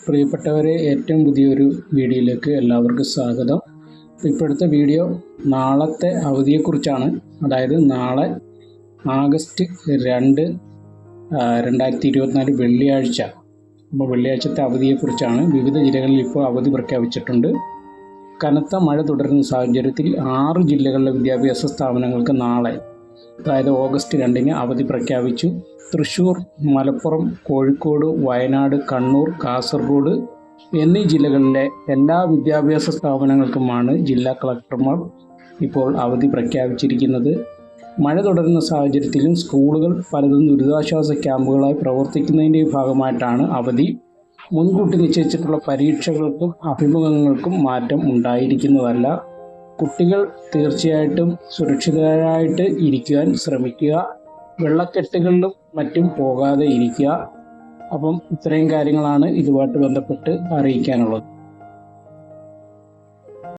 പ്രിയപ്പെട്ടവരെ ഏറ്റവും പുതിയൊരു വീഡിയോയിലേക്ക് എല്ലാവർക്കും സ്വാഗതം. ഇപ്പോഴത്തെ വീഡിയോ നാളത്തെ അവധിയെക്കുറിച്ചാണ്. അതായത് നാളെ ആഗസ്റ്റ് രണ്ട് രണ്ടായിരത്തി ഇരുപത്തിനാല് വെള്ളിയാഴ്ച. അപ്പോൾ വെള്ളിയാഴ്ചത്തെ അവധിയെക്കുറിച്ചാണ് വിവിധ ജില്ലകളിൽ ഇപ്പോൾ അവധി പ്രഖ്യാപിച്ചിട്ടുണ്ട്. കനത്ത മഴ തുടരുന്ന സാഹചര്യത്തിൽ ആറ് ജില്ലകളിലെ വിദ്യാഭ്യാസ സ്ഥാപനങ്ങൾക്ക് നാളെ അതായത് ഓഗസ്റ്റ് രണ്ടിന് അവധി പ്രഖ്യാപിച്ചു. തൃശ്ശൂർ മലപ്പുറം കോഴിക്കോട് വയനാട് കണ്ണൂർ കാസർഗോഡ് എന്നീ ജില്ലകളിലെ എല്ലാ വിദ്യാഭ്യാസ സ്ഥാപനങ്ങൾക്കുമാണ് ജില്ലാ കളക്ടർമാർ ഇപ്പോൾ അവധി പ്രഖ്യാപിച്ചിരിക്കുന്നത്. മഴ തുടരുന്ന സാഹചര്യത്തിലും സ്കൂളുകൾ പലതും ദുരിതാശ്വാസ ക്യാമ്പുകളായി പ്രവർത്തിക്കുന്നതിന്റെ ഭാഗമായിട്ടാണ് അവധി. മുൻകൂട്ടി നിശ്ചയിച്ചിട്ടുള്ള പരീക്ഷകൾക്കും അഭിമുഖങ്ങൾക്കും മാറ്റം ഉണ്ടായിരിക്കുന്നതല്ല. കുട്ടികൾ തീർച്ചയായിട്ടും സുരക്ഷിതരായിട്ട് ഇരിക്കുവാൻ ശ്രമിക്കുക. വെള്ളക്കെട്ടുകളിലും മറ്റും പോകാതെ ഇരിക്കുക. അപ്പം ഇത്രയും കാര്യങ്ങളാണ് ഇതുമായിട്ട് ബന്ധപ്പെട്ട് അറിയിക്കാനുള്ളത്.